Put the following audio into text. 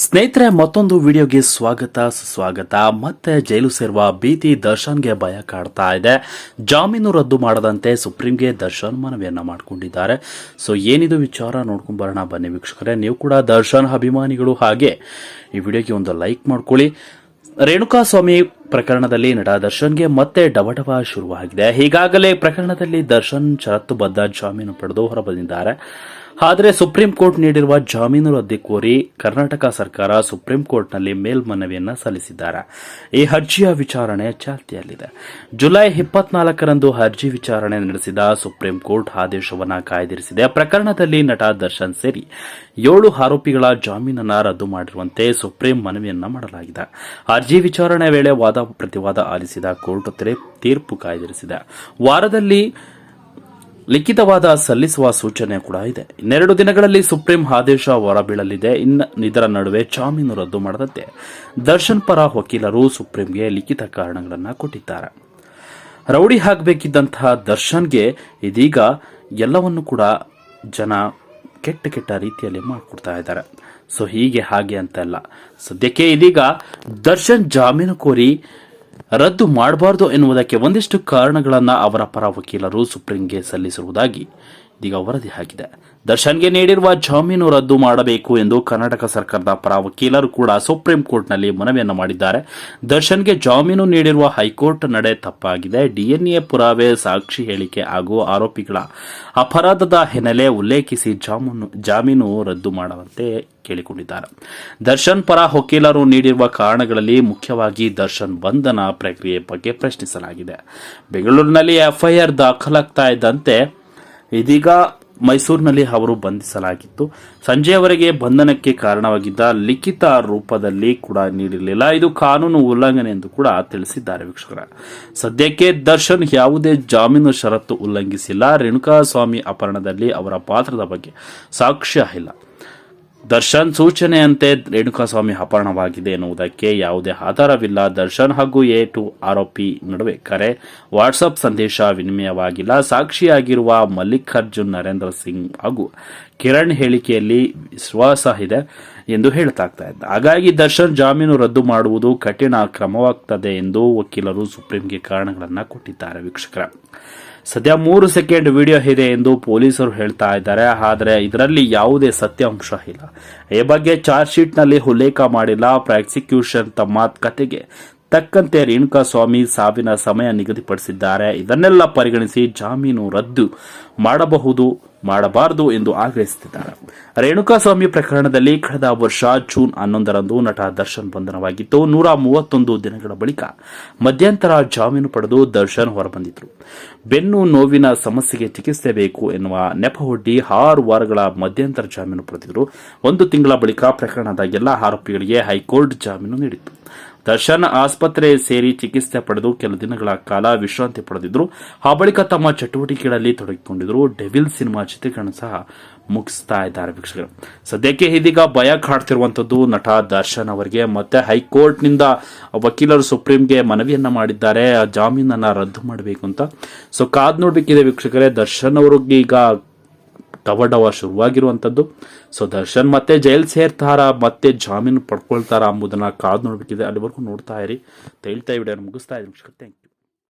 ಸ್ನೇಹಿತರೆ, ಮತ್ತೊಂದು ವಿಡಿಯೋಗೆ ಸ್ವಾಗತ, ಸುಸ್ವಾಗತ. ಮತ್ತೆ ಜೈಲು ಸೇರುವ ಭೀತಿ ದರ್ಶನ್ಗೆ ಭಯ ಕಾಡ್ತಾ ಇದೆ. ಜಾಮೀನು ರದ್ದು ಮಾಡದಂತೆ ಸುಪ್ರೀಂಗೆ ದರ್ಶನ್ ಮನವಿಯನ್ನ ಮಾಡಿಕೊಂಡಿದ್ದಾರೆ. ಸೊ, ಏನಿದು ವಿಚಾರ ನೋಡ್ಕೊಂಡ್ ಬರೋಣ. ಬನ್ನಿ ವೀಕ್ಷಕರೇ, ನೀವು ಕೂಡ ದರ್ಶನ್ ಅಭಿಮಾನಿಗಳು ಹಾಗೆ ಈ ವಿಡಿಯೋಗೆ ಒಂದು ಲೈಕ್ ಮಾಡ್ಕೊಳ್ಳಿ. ರೇಣುಕಾಸ್ವಾಮಿ ಪ್ರಕರಣದಲ್ಲಿ ನಟ ದರ್ಶನ್ಗೆ ಮತ್ತೆ ಡವಡವ ಶುರುವಾಗಿದೆ. ಈಗಾಗಲೇ ಪ್ರಕರಣದಲ್ಲಿ ದರ್ಶನ್ ಷರತ್ತುಬದ್ಧ ಜಾಮೀನು ಪಡೆದು ಹೊರಬಂದಿದ್ದಾರೆ. ಆದರೆ ಸುಪ್ರೀಂ ಕೋರ್ಟ್ ನೀಡಿರುವ ಜಾಮೀನು ರದ್ದು ಕೋರಿ ಕರ್ನಾಟಕ ಸರ್ಕಾರ ಸುಪ್ರೀಂ ಕೋರ್ಟ್ನಲ್ಲಿ ಮೇಲ್ಮನವಿಯನ್ನು ಸಲ್ಲಿಸಿದ್ದಾರೆ. ಈ ಅರ್ಜಿಯ ವಿಚಾರಣೆ ಚಾಲ್ತಿಯಲ್ಲಿದೆ. ಜುಲೈ ಇಪ್ಪತ್ನಾಲ್ಕರಂದು ಅರ್ಜಿ ವಿಚಾರಣೆ ನಡೆಸಿದ ಸುಪ್ರೀಂ ಕೋರ್ಟ್ ಆದೇಶವನ್ನು ಕಾಯ್ದಿರಿಸಿದೆ. ಪ್ರಕರಣದಲ್ಲಿ ನಟ ದರ್ಶನ್ ಸೇರಿ ಏಳು ಆರೋಪಿಗಳ ಜಾಮೀನನ್ನು ರದ್ದು ಮಾಡಿರುವಂತೆ ಸುಪ್ರೀಂ ಮನವಿಯನ್ನು ಮಾಡಲಾಗಿದೆ. ಅರ್ಜಿ ವಿಚಾರಣೆ ವೇಳೆ ವಾದ ಪ್ರತಿವಾದ ಆಲಿಸಿದ ಕೋರ್ಟ್ ತೀರ್ಪು- ಕಾಯ್ದಿರಿಸಿದೆ. ವಾರದಲ್ಲಿ ಲಿಖಿತವಾದ ಸಲ್ಲಿಸುವ ಸೂಚನೆ ಕೂಡ ಇದೆ. ಇನ್ನೆರಡು ದಿನಗಳಲ್ಲಿ ಸುಪ್ರೀಂ ಆದೇಶ ಹೊರಬೀಳಲಿದೆ. ಇನ್ನು ಇದರ ನಡುವೆ ಜಾಮೀನು ರದ್ದು ಮಾಡದಂತೆ ದರ್ಶನ್ ಪರ ವಕೀಲರು ಸುಪ್ರೀಂಗೆ ಲಿಖಿತ ಕಾರಣಗಳನ್ನು ಕೊಟ್ಟಿದ್ದಾರೆ. ರೌಡಿ ಹಾಕಬೇಕಿದ್ದಂತಹ ದರ್ಶನ್ಗೆ ಇದೀಗ ಎಲ್ಲವನ್ನು ಕೂಡ ಜನ ಕೆಟ್ಟ ಕೆಟ್ಟ ರೀತಿಯಲ್ಲಿ ಮಾಡಿಕೊಡ್ತಾ ಇದ್ದಾರೆ. ಸೊ ಹೀಗೆ ಹಾಗೆ ಅಂತಲ್ಲ ಸದ್ಯಕ್ಕೆ ಇದೀಗ ದರ್ಶನ್ ಜಾಮೀನು ಕೋರಿ ರದ್ದು ಮಾಡಬಾರದು ಎನ್ನುವುದಕ್ಕೆ ಒಂದಿಷ್ಟು ಕಾರಣಗಳನ್ನು ಅವರ ಪರ ವಕೀಲರು ಸುಪ್ರೀಂಗೆ ಸಲ್ಲಿಸಿರುವುದಾಗಿ ಇದೀಗ ವರದಿಯಾಗಿದೆ ದರ್ಶನ್ಗೆ ನೀಡಿರುವ ಜಾಮೀನು ರದ್ದು ಮಾಡಬೇಕು ಎಂದು ಕರ್ನಾಟಕ ಸರ್ಕಾರದ ಪರ ವಕೀಲರು ಕೂಡ ಸುಪ್ರೀಂ ಕೋರ್ಟ್ನಲ್ಲಿ ಮನವಿಯನ್ನು ಮಾಡಿದ್ದಾರೆ. ದರ್ಶನ್ಗೆ ಜಾಮೀನು ನೀಡಿರುವ ಹೈಕೋರ್ಟ್ ನಡೆ ತಪ್ಪಾಗಿದೆ. ಡಿಎನ್ಎ ಪುರಾವೆ, ಸಾಕ್ಷಿ ಹೇಳಿಕೆ ಹಾಗೂ ಆರೋಪಿಗಳ ಅಪರಾಧದ ಹಿನ್ನೆಲೆ ಉಲ್ಲೇಖಿಸಿ ಜಾಮೀನು ಜಾಮೀನು ರದ್ದು ಮಾಡುವಂತೆ ಕೇಳಿಕೊಂಡಿದ್ದಾರೆ. ದರ್ಶನ್ ಪರ ವಕೀಲರು ನೀಡಿರುವ ಕಾರಣಗಳಲ್ಲಿ ಮುಖ್ಯವಾಗಿ ದರ್ಶನ್ ಬಂಧನ ಪ್ರಕ್ರಿಯೆ ಬಗ್ಗೆ ಪ್ರಶ್ನಿಸಲಾಗಿದೆ. ಬೆಂಗಳೂರಿನಲ್ಲಿ ಎಫ್ಐಆರ್ ದಾಖಲಾಗ್ತಾ ಇದ್ದಂತೆ ಇದೀಗ ಮೈಸೂರಿನಲ್ಲಿ ಅವರು ಬಂಧಿಸಲಾಗಿತ್ತು. ಸಂಜೆಯವರೆಗೆ ಬಂಧನಕ್ಕೆ ಕಾರಣವಾಗಿದ್ದ ಲಿಖಿತ ರೂಪದಲ್ಲಿ ಕೂಡ ನೀಡಿರಲಿಲ್ಲ. ಇದು ಕಾನೂನು ಉಲ್ಲಂಘನೆ ಎಂದು ಕೂಡ ತಿಳಿಸಿದ್ದಾರೆ ವೀಕ್ಷಕರ. ಸದ್ಯಕ್ಕೆ ದರ್ಶನ್ ಯಾವುದೇ ಜಾಮೀನು ಷರತ್ತು ಉಲ್ಲಂಘಿಸಿಲ್ಲ. ರೇಣುಕಾಸ್ವಾಮಿ ಅಪಹರಣದಲ್ಲಿ ಅವರ ಪಾತ್ರದ ಬಗ್ಗೆ ಸಾಕ್ಷ್ಯ ಇಲ್ಲ. ದರ್ಶನ್ ಸೂಚನೆಯಂತೆ ರೇಣುಕಾಸ್ವಾಮಿ ಅಪಹರಣವಾಗಿದೆ ಎನ್ನುವುದಕ್ಕೆ ಯಾವುದೇ ಆಧಾರವಿಲ್ಲ. ದರ್ಶನ್ ಹಾಗೂ ಎ ಟು ಆರೋಪಿ ನಡುವೆ ಕರೆ. ವಾಟ್ಸಪ್ ಸಂದೇಶ ವಿನಿಮಯವಾಗಿಲ್ಲ. ಸಾಕ್ಷಿಯಾಗಿರುವ ಮಲ್ಲಿಕಾರ್ಜುನ್ ನರೇಂದ್ರ ಸಿಂಗ್ ಹಾಗೂ ಕಿರಣ್ ಹೇಳಿಕೆಯಲ್ಲಿ ವಿಶ್ವಾಸ ಇದೆ ಎಂದು ಹೇಳ್ತಾಗ್ತಾ ಇದ್ದ ಹಾಗಾಗಿ ದರ್ಶನ್ ಜಾಮೀನು ರದ್ದು ಮಾಡುವುದು ಕಠಿಣ ಕ್ರಮವಾಗ್ತದೆ ಎಂದು ವಕೀಲರು ಸುಪ್ರೀಂಗೆ ಕಾರಣಗಳನ್ನು ಕೊಟ್ಟಿದ್ದಾರೆ ವೀಕ್ಷಕರ. ಸದ್ಯ ಮೂರು ಸೆಕೆಂಡ್ ವಿಡಿಯೋ ಇದೆ ಎಂದು ಪೊಲೀಸರು ಹೇಳ್ತಾ ಇದ್ದಾರೆ. ಆದರೆ ಇದರಲ್ಲಿ ಯಾವುದೇ ಸತ್ಯಾಂಶ ಇಲ್ಲ. ಈ ಬಗ್ಗೆ ಚಾರ್ಜ್ ಶೀಟ್ನಲ್ಲಿ ಉಲ್ಲೇಖ ಮಾಡಿಲ್ಲ. ಪ್ರಾಸಿಕ್ಯೂಷನ್ ತಮ್ಮ ಕತೆಗೆ ತಕ್ಕಂತೆ ರೇಣುಕಾ ಸ್ವಾಮಿ ಸಾವಿನ ಸಮಯ ನಿಗದಿಪಡಿಸಿದ್ದಾರೆ. ಇದನ್ನೆಲ್ಲ ಪರಿಗಣಿಸಿ ಜಾಮೀನು ರದ್ದು ಮಾಡಬಹುದು ಮಾಡಬಾರದು ಎಂದು ಆಗ್ರಹಿಸುತ್ತಿದ್ದಾರೆ. ರೇಣುಕಾಸ್ವಾಮಿ ಪ್ರಕರಣದಲ್ಲಿ ಕಳೆದ ವರ್ಷ ಜೂನ್ ಹನ್ನೊಂದರಂದು ನಟ ದರ್ಶನ್ ಬಂಧನವಾಗಿತ್ತು. ನೂರ ಮೂವತ್ತೊಂದು ದಿನಗಳ ಬಳಿಕ ಮಧ್ಯಂತರ ಜಾಮೀನು ಪಡೆದು ದರ್ಶನ್ ಹೊರಬಂದಿದ್ರು. ಬೆನ್ನು ನೋವಿನ ಸಮಸ್ಯೆಗೆ ಚಿಕಿತ್ಸೆ ಬೇಕು ಎನ್ನುವ ನೆಪಹೊಡ್ಡಿ ಆರು ವಾರಗಳ ಮಧ್ಯಂತರ ಜಾಮೀನು ಪಡೆದಿದ್ರು. ಒಂದು ತಿಂಗಳ ಬಳಿಕ ಪ್ರಕರಣದ ಎಲ್ಲಾ ಆರೋಪಿಗಳಿಗೆ ಹೈಕೋರ್ಟ್ ಜಾಮೀನು ನೀಡಿತ್ತು. ದರ್ಶನ್ ಆಸ್ಪತ್ರೆ ಸೇರಿ ಚಿಕಿತ್ಸೆ ಪಡೆದು ಕೆಲ ದಿನಗಳ ಕಾಲ ವಿಶ್ರಾಂತಿ ಪಡೆದಿದ್ರು. ಆ ಬಳಿಕ ತಮ್ಮ ಚಟುವಟಿಕೆಗಳಲ್ಲಿ ತೊಡಗಿಕೊಂಡಿದ್ರು. ಡೆವಿಲ್ ಸಿನಿಮಾ ಚಿತ್ರೀಕರಣ ಸಹ ಮುಗಿಸ್ತಾ ಇದ್ದಾರೆ ವೀಕ್ಷಕರು. ಸದ್ಯಕ್ಕೆ ಇದೀಗ ಭಯ ಕಾಡ್ತಿರುವಂತದ್ದು ನಟ ದರ್ಶನ್ ಅವರಿಗೆ. ಮತ್ತೆ ಹೈಕೋರ್ಟ್ನಿಂದ ವಕೀಲರು ಸುಪ್ರೀಂಗೆ ಮನವಿಯನ್ನ ಮಾಡಿದ್ದಾರೆ. ಆ ಜಾಮೀನನ್ನ ರದ್ದು ಮಾಡಬೇಕು ಅಂತ. ಸೊ ಕಾದ್ ನೋಡ್ಬೇಕಿದೆ ವೀಕ್ಷಕರೇ. ದರ್ಶನ್ ಅವ್ರಿಗೆ ಈಗ ಟವಡವ ಶುರುವಾಗಿರುವಂಥದ್ದು. ಸೊ ದರ್ಶನ್ ಮತ್ತೆ ಜೈಲ್ ಸೇರ್ತಾರ, ಮತ್ತೆ ಜಾಮೀನು ಪಡ್ಕೊಳ್ತಾರ ಎಂಬುದನ್ನ ಕಾದು ನೋಡ್ಬೇಕಿದೆ. ಅಲ್ಲಿವರೆಗೂ ನೋಡ್ತಾ ಇರಿ. ತೈಲ್ತಾ ಈ ಮುಗಿಸ್ತಾ ಇದ್ದೀನಿ ಥ್ಯಾಂಕ್ ಯು